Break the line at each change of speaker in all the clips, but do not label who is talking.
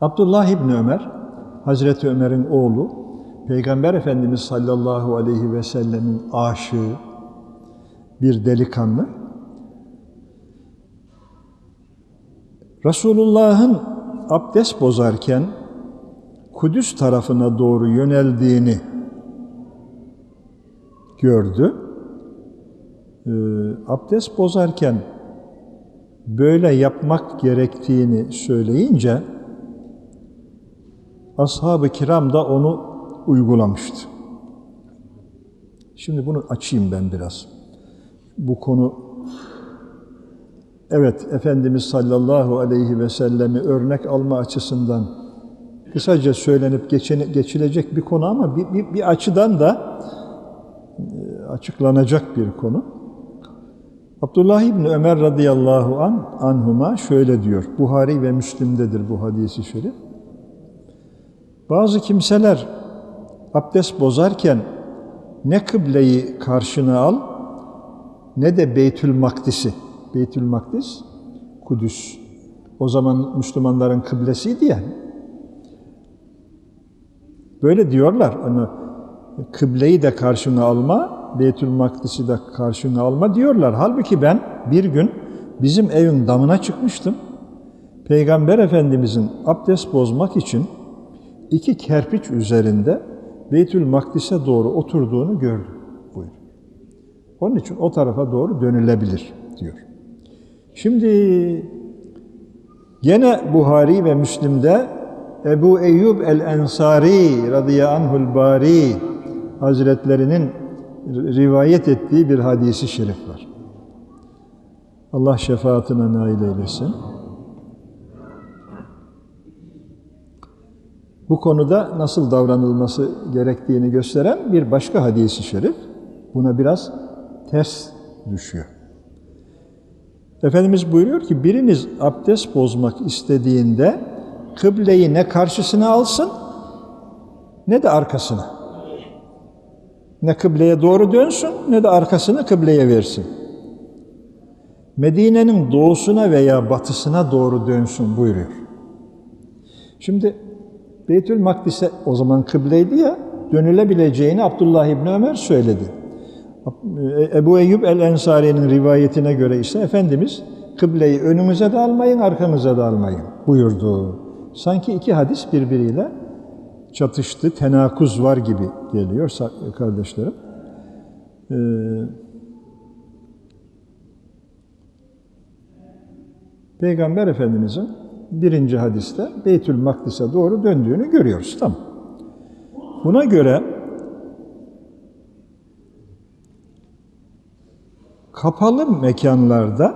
Abdullah İbni Ömer, Hazreti Ömer'in oğlu, Peygamber Efendimiz sallallahu aleyhi ve sellemin aşığı bir delikanlı. Resulullah'ın abdest bozarken Kudüs tarafına doğru yöneldiğini gördü. Ee, abdest bozarken böyle yapmak gerektiğini söyleyince ashab-ı kiram da onu uygulamıştı. Şimdi bunu açayım ben biraz. Bu konu evet Efendimiz sallallahu aleyhi ve sellemi örnek alma açısından kısaca söylenip geçene, geçilecek bir konu ama bir, bir, bir açıdan da e, açıklanacak bir konu. Abdullah İbni Ömer radıyallahu an, anhuma şöyle diyor. Buhari ve Müslim'dedir bu hadisi şerif. Bazı kimseler abdest bozarken ne kıbleyi karşına al ne de Beytül Makdis'i. Beytül Makdis, Kudüs. O zaman Müslümanların kıblesiydi yani. Böyle diyorlar. Hani kıbleyi de karşına alma, Beytül Makdis'i de karşına alma diyorlar. Halbuki ben bir gün bizim evin damına çıkmıştım. Peygamber Efendimizin abdest bozmak için iki kerpiç üzerinde Beytül Makdis'e doğru oturduğunu gördüm. Buyur. Onun için o tarafa doğru dönülebilir diyor. Şimdi gene Buhari ve Müslim'de Ebu Eyyub el-Ensari radıyallahu bari Hazretlerinin rivayet ettiği bir hadisi şerif var. Allah şefaatine nail eylesin. Bu konuda nasıl davranılması gerektiğini gösteren bir başka hadisi şerif. Buna biraz ters düşüyor. Efendimiz buyuruyor ki biriniz abdest bozmak istediğinde kıbleyi ne karşısına alsın ne de arkasına. Ne kıbleye doğru dönsün ne de arkasını kıbleye versin. Medine'nin doğusuna veya batısına doğru dönsün buyuruyor. Şimdi Beytül Makdis'e o zaman kıbleydi ya dönülebileceğini Abdullah İbni Ömer söyledi. Ebu Eyyub el-Ensari'nin rivayetine göre ise Efendimiz kıbleyi önümüze de almayın, arkamıza da almayın buyurdu. Sanki iki hadis birbiriyle çatıştı, tenakuz var gibi geliyor kardeşlerim. Ee, Peygamber Efendimiz'in birinci hadiste Beytül Makdis'e doğru döndüğünü görüyoruz. Tamam. Buna göre kapalı mekanlarda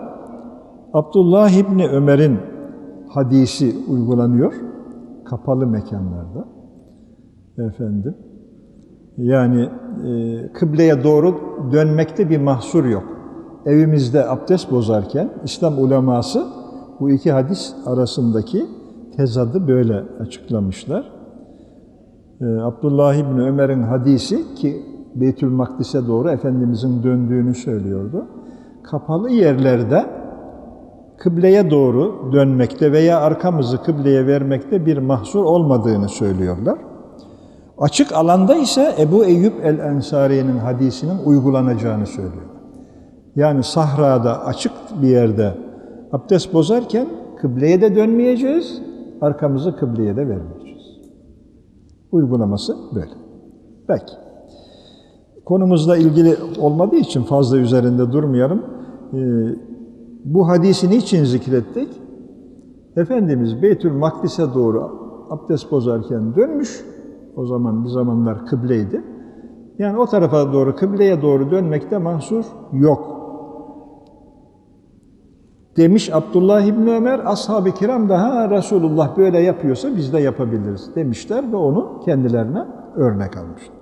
Abdullah İbni Ömer'in hadisi uygulanıyor. Kapalı mekanlarda. Efendim. Yani e, kıbleye doğru dönmekte bir mahsur yok. Evimizde abdest bozarken İslam uleması bu iki hadis arasındaki tezadı böyle açıklamışlar. Ee, Abdullah İbni Ömer'in hadisi ki Beytül Makdis'e doğru Efendimizin döndüğünü söylüyordu. Kapalı yerlerde kıbleye doğru dönmekte veya arkamızı kıbleye vermekte bir mahsur olmadığını söylüyorlar. Açık alanda ise Ebu Eyyub el-Ensari'nin hadisinin uygulanacağını söylüyor. Yani sahrada açık bir yerde abdest bozarken kıbleye de dönmeyeceğiz, arkamızı kıbleye de vermeyeceğiz. Uygulaması böyle. Peki. Konumuzla ilgili olmadığı için fazla üzerinde durmayalım. Ee, bu hadisi niçin zikrettik? Efendimiz Beytül Makdis'e doğru abdest bozarken dönmüş. O zaman bir zamanlar kıbleydi. Yani o tarafa doğru, kıbleye doğru dönmekte mahsur yok demiş Abdullah İbni Ömer, ashab-ı kiram da ha Resulullah böyle yapıyorsa biz de yapabiliriz demişler ve onu kendilerine örnek almışlar.